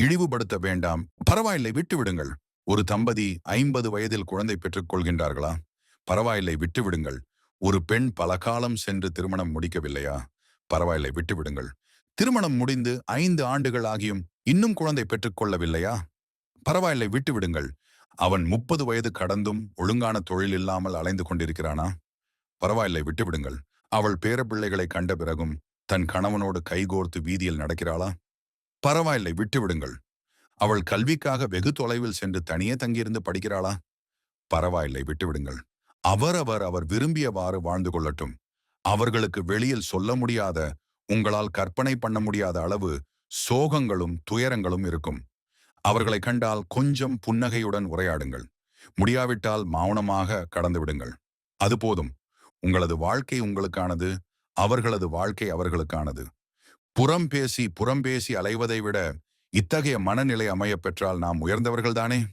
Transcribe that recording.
இழிவுபடுத்த வேண்டாம். பரவாயில்லை விட்டுவிடுங்கள். ஒரு தம்பதி ஐம்பது வயதில் குழந்தை பெற்றுக் கொள்கின்றார்களா பரவாயில்லை விட்டுவிடுங்கள். ஒரு பெண் பல காலம் சென்று திருமணம் முடிக்கவில்லையா? பரவாயில்லை விட்டுவிடுங்கள். திருமணம் முடிந்து ஐந்து ஆண்டுகள் ஆகியும் இன்னும் குழந்தை பெற்றுக்கொள்ளவில்லையா? பரவாயில்லை விட்டுவிடுங்கள். அவன் முப்பது வயது கடந்தும் ஒழுங்கான தொழில் இல்லாமல் அலைந்து கொண்டிருக்கிறானா? பரவாயில்லை விட்டுவிடுங்கள். அவள் பேரப்பிள்ளைகளை கண்ட பிறகும் தன் கணவனோடு கைகோர்த்து வீதியில் நடக்கிறாளா? பரவாயில்லை விட்டு விடுங்கள் அவள் கல்விக்காக வெகு தொலைவில் சென்று தனியே தங்கியிருந்து படிக்கிறாளா? பரவாயில்லை விட்டுவிடுங்கள். அவரவர் அவர் விரும்பியவாறு வாழ்ந்து கொள்ளட்டும். அவர்களுக்கு வெளியில் சொல்ல முடியாத உங்களால் கற்பனை பண்ண முடியாத அளவு சோகங்களும் துயரங்களும் இருக்கும். அவர்களை கண்டால் கொஞ்சம் புன்னகையுடன் உரையாடுங்கள். முடியாவிட்டால் மௌனமாக கடந்து விடுங்கள் அது போதும். உங்களது வாழ்க்கை உங்களுக்கானது அவர்களது வாழ்க்கை அவர்களுக்கானது. புறம் பேசி புறம் பேசி அலைவதை விட இத்தகைய மனநிலை அமையப் பெற்றால் நாம் உயர்ந்தவர்கள்தானே?